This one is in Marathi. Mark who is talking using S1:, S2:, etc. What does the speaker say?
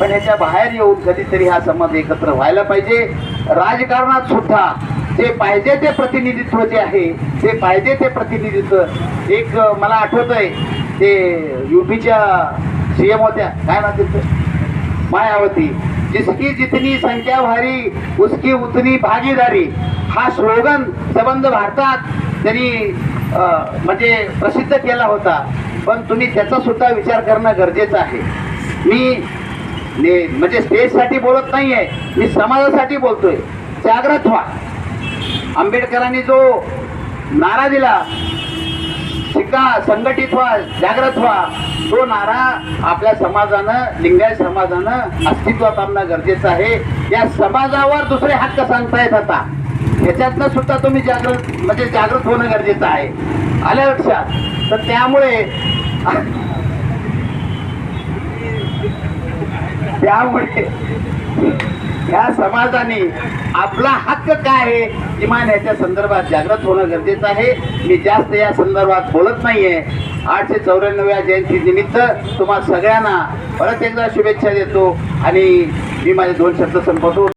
S1: पण याच्या बाहेर येऊन कधीतरी हा समाज एकत्र व्हायला पाहिजे. राजकारणात सुद्धा जे पाहिजे ते प्रतिनिधित्व जे आहे ते पाहिजे ते प्रतिनिधित्व. एक मला आठवत आहे ते युपीच्या सीएम होत्या. काय ना तिथं मायावती. जिसकी जितनी संख्या भारी उसकी उतनी भागीदारी हा स्लोगन संबंध भारतात त्यांनी म्हणजे प्रसिद्ध केला होता. पण तुम्ही त्याचा सुद्धा विचार करणं गरजेचं आहे. मी म्हणजे स्टेजसाठी बोलत नाही आहे मी समाजासाठी बोलतोय. जागृत व्हा. आंबेडकरांनी जो नारा दिला शिका संघटित व्हा जागृत व्हा तो नारा आपल्या समाजानं लिंगायत समाजानं अस्तित्वात आणणं गरजेचं आहे. या समाजावर दुसरे हक्क सांगतायत आता. ह्याच्यातनं सुद्धा तुम्ही जागृत म्हणजे जागृत होणं गरजेचं आहे. आल्या लक्षात? तर त्यामुळे त्यामुळे या समाजाने आपला हक्क काय आहे किमान याच्या संदर्भात जागृत होणं गरजेचं आहे. मी जास्त या संदर्भात बोलत नाहीये. आठशे चौऱ्याण्णव्या जयंती निमित्त तुम्हा सगळ्यांना परत एकदा शुभेच्छा देतो आणि मी माझे दोन शब्द संपवतो.